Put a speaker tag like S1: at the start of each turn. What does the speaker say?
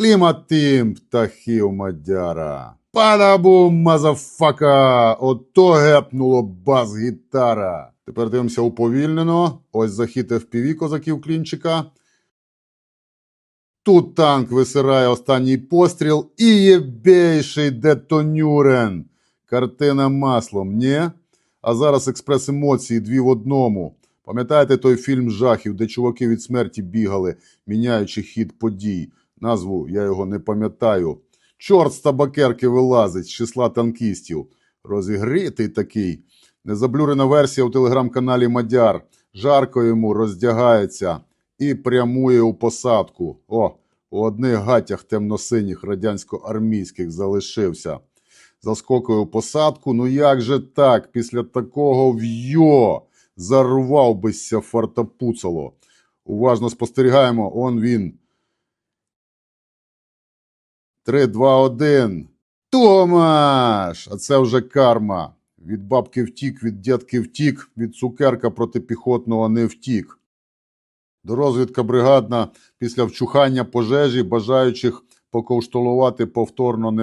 S1: Кліматим птахів Мадяра. Падабум, мазафака! Ото гепнуло бас-гітара. Тепер дивимося уповільнено. Ось захід FPV козаків клінчика. Тут танк висирає останній постріл і єбейший детонюрен. Картина маслом, ні? А зараз експрес емоції дві в одному. Пам'ятаєте той фільм жахів, де чуваки від смерті бігали, міняючи хід подій? Назву я його не пам'ятаю. Чорт з табакерки вилазить з числа танкістів. Розігрітий такий. Незаблюрена версія у телеграм-каналі Мадяр. Жарко йому роздягається і прямує у посадку. О, у одних гатях темно-синіх радянсько-армійських залишився. Заскокує у посадку. Ну як же так? Після такого в'йо зарвав бися фартапуцало. Уважно спостерігаємо, он він. 3, 2, 1. Томаш! А це вже карма. Від бабки втік, від дядки втік, від цукерка протипіхотного не втік. Дорозвідка бригадна після вчухання пожежі, бажаючих поковштолувати повторно не